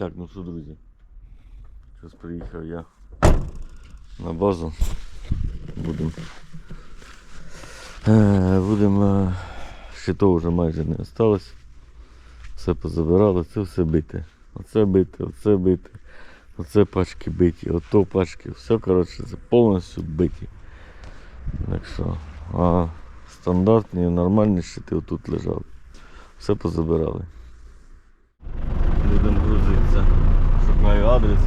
Так, ну що, друзі. Зараз приїхав я на базу. Будемо. Е, Будемо. Ще того вже майже не осталось. Все позабирали, це все бите. Оце бите, оце бите. Оце пачки биті, ото пачки. Все, коротше, це повністю биті. Так що, а стандартні, нормальні щити отут лежали. Все позабирали. Адрес.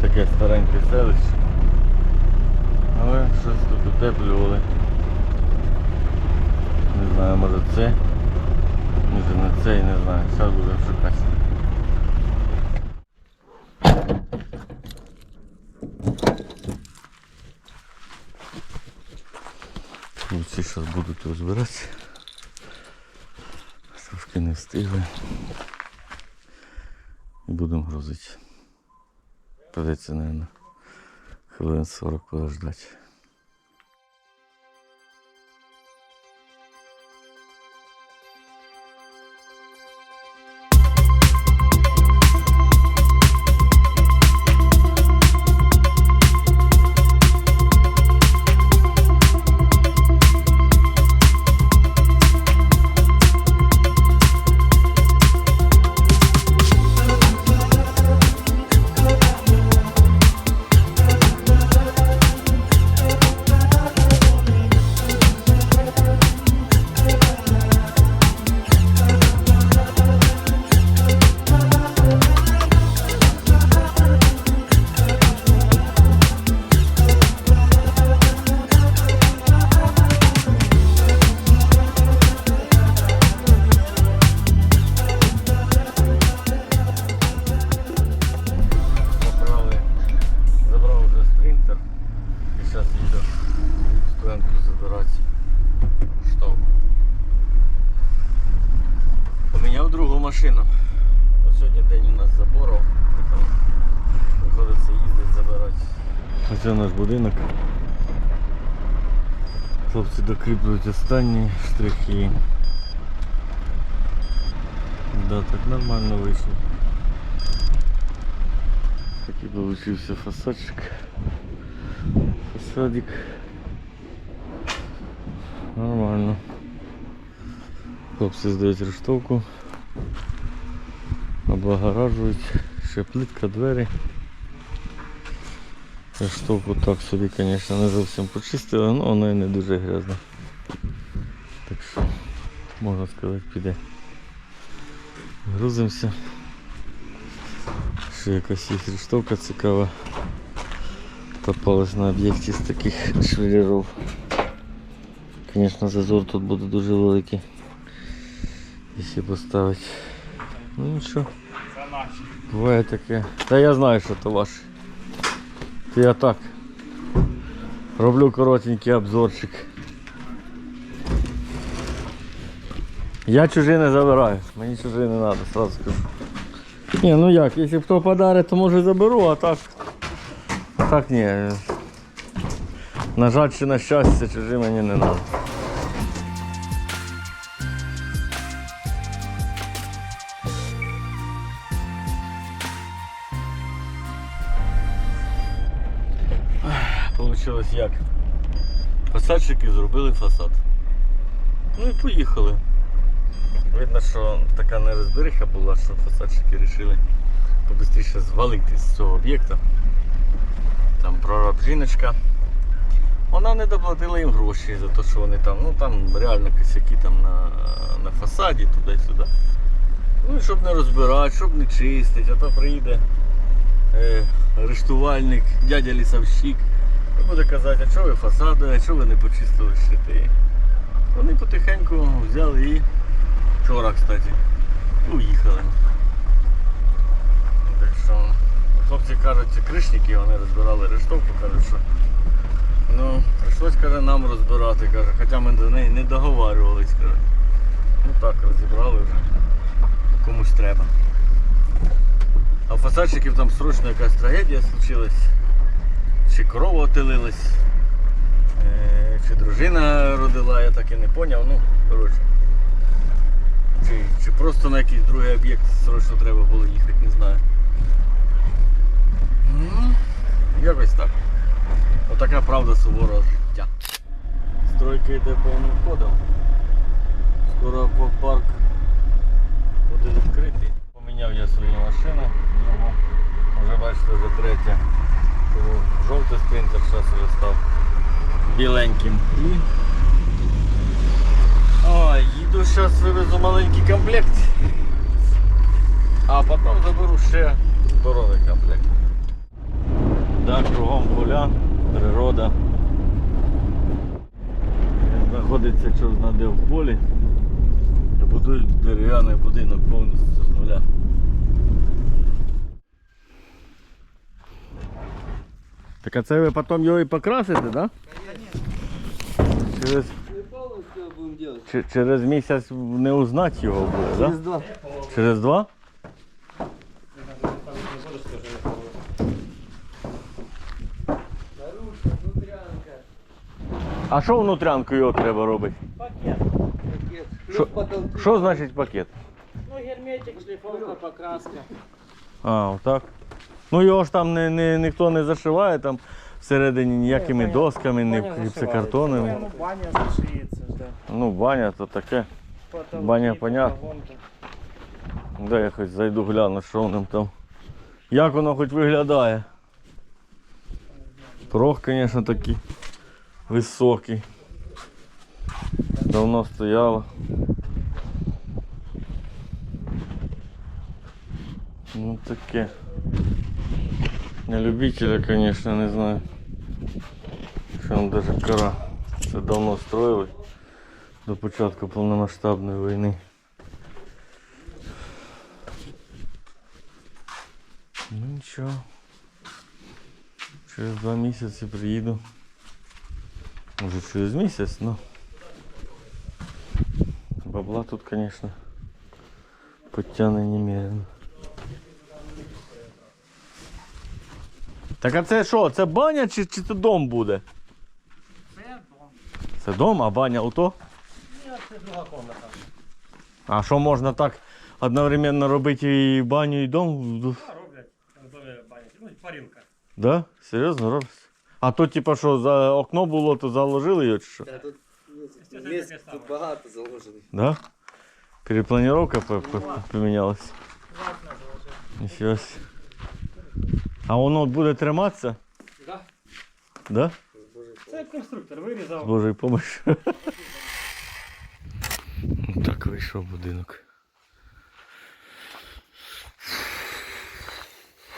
Таке стареньке селище. Але щось тут утеплювали. Не знаю, може це. Може не це, не знаю. Зараз будемо шукати. Хлопці зараз будуть розбиратися. Трошки не встигли. І будемо грузити. Придеться, мабуть, хвилин 40 подождати. Машину. Ось Сьогодні день у нас заборов, приходиться їздити забирати. Ось наш будинок. Хлопці докріплюють останні штрихи. Да, так нормально вийшло. Такий получився фасадчик. Фасадик. Нормально. Хлопці здають рештовку. Облагоражують. Ще плитка, двері. Рештовку так собі, звісно, не зовсім почистили, але вона і не дуже грязна. Так що, можна сказати, піде. Грузимося. Ще якась їх рештовка цікава. Попалась на об'єкті з таких швеллерів. Звісно, зазор тут буде дуже великий. Якщо поставити. Ну нічого. Буває таке. Та я знаю, що то ваше. То я так. Роблю коротенький обзорчик. Я чужий не забираю, мені чужий не треба, сразу скажу. Ні, ну як, якщо хто подарить, то може заберу, а так. Так ні. На жаль, чи на щастя, чужі мені не треба. Получилось як? Фасадчики зробили фасад. Ну і поїхали. Видно, що така нерозбериха була, що фасадчики вирішили побистріше звалити з цього об'єкта. Там прораб жіночка. Вона не доплатила їм гроші за те, що вони там, ну там реально косяки там на, на фасаді туди-сюди. Ну і щоб не розбирати, щоб не чистити, а то приїде е, арештувальник, дядя лісовщик. Буде казати, а чого ви фасади, а чого ви не почистили щити. Вони потихеньку взяли і вчора, кстати, уїхали. Так що, хлопці кажуть, ці кришники, вони розбирали рештовку, кажуть, що ну, прийшлось каже, нам розбирати, каже, хоча ми до неї не договарювались, каже. Ну так, розібрали вже. Комусь треба. А фасадчиків там срочно якась трагедія случилась. Чи корова отелилась, е, чи дружина родила, я так і не поняв. Ну, коротше. Чи, чи просто на якийсь другий об'єкт срочно треба було їхати, не знаю. Ну, якось так. Отака правда суворого життя. Стройка йде повним ходом. Скоро аквапарк буде відкритий. Поміняв я свою машину. Вже бачите, вже третя. Жовтий спринтер зараз вже став біленьким. І Ой, їду зараз вивезу маленький комплект. А потім заберу ще здоровий комплект. Так, кругом поля, природа. Знаходиться знаде в полі. Будують дерев'яний будинок повністю з нуля. Так а це ви потім його і покрасите, так? Да? Через, чи- через місяць не узнати його буде, так? Через Да? два. Через два? А що внутрянку його треба робити? Пакет. пакет. Плюс Що- потолки. Що значить пакет? Ну, герметик, шліфовка, покраска. А, отак. Ну його ж там не, не, ніхто не зашиває там всередині ніякими Баня- досками, ні баня гіпсокартонами. Ну, баня зашиється, ж, да. Ну, баня то таке. Потолки, Баня, понятно. вагонки. Да, я хоч зайду гляну, що воно там. Як воно хоч виглядає. Порог, звісно, такий високий. Давно стояло. Ну таке. Не любителя, звісно, не знаю. Що там даже кора. Це давно строїли до початку повномасштабної війни. Ну нічого. Через два місяці приїду. Може через місяць, ну. Бабла тут, звісно, підтягне немерено. Так а це що? Це баня чи, чи це дом буде? Це дом. Це дом, а баня ото? Ні, це друга комната. А що можна так одновременно робити і баню, і дом? А, роблять в домі бані. Ну, і парилка. Да? Серйозно роблять? А то типа що, за окно було, то заложили його чи що? Да, тут Естественно, мест таке тут саме. багато заложено. Да? Перепланировка по- по- помінялась. Ватна заложила. Нічого. себе. А воно буде триматися? Да. Да? Це конструктор З вирізав. Божою помощью. Так вийшов будинок.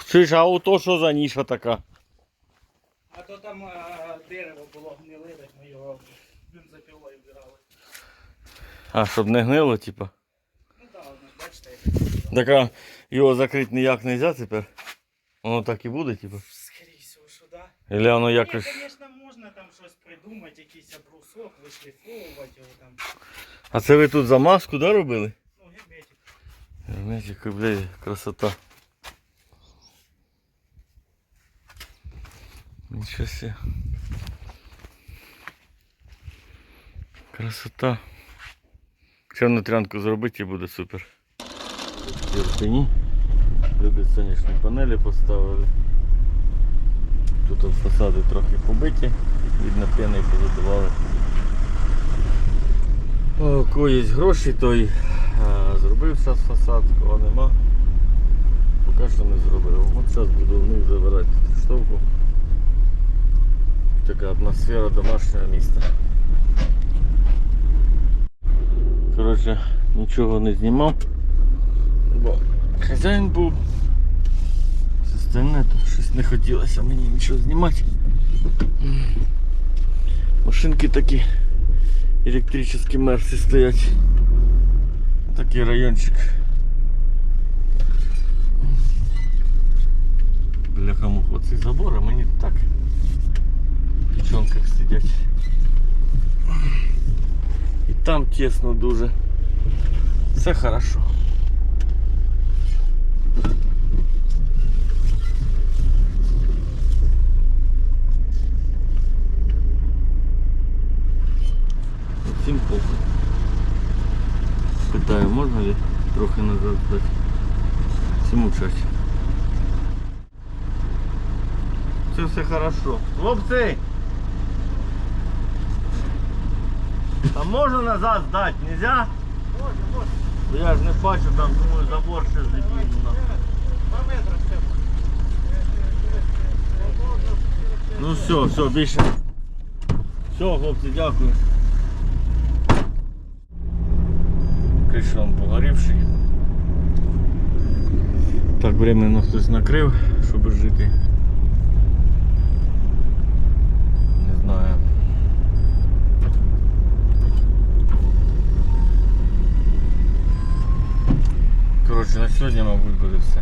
Чуєш, а ото що за ніша така? А то там а, дерево було гниле, так ми його бензопилою вбирали. А, щоб не гнило, типа. Ну так, ну, бачите, як Так а його закрити ніяк не можна тепер? Воно так і буде, типа. Скоріше всього, що да. Или воно Ні, якось. звісно, можна там щось придумати, якийсь брусок, вишліфовувати його там. А це ви тут замазку, да, робили? Ну, герметик. Герметик, блядь, красота. Ничего себе. Красота. Ще внутрянку зробити буде супер. Ірпені. Люди сонячні панелі поставили. Тут фасади трохи побиті, видно пени позадували. У є гроші, той а, зробив зараз фасад, кого нема. Поки що не зробив. От зараз буду вниз забирати штовку. Така атмосфера домашнього міста. Коротше, нічого не знімав. Бо хазяїн був. Все остальне то щось не хотілося мені нічого знімати. Машинки такі электрические мерси стоять. Такий райончик. Бляха муха, ці забори мені так в печонках сидять. І там тесно дуже. Все хорошо. Получать. Це все все хорошо. Хлопці! А можна назад здати? Нельзя? Можна, можна. Я ж не бачу, там думаю забор ще злетів. Два метри все. Ну все, все, більше. Все, хлопці, дякую. Криша вам погорівший. Так, временно хтось накрив, щоб жити. Не знаю. Коротше, на сьогодні, мабуть, буде все.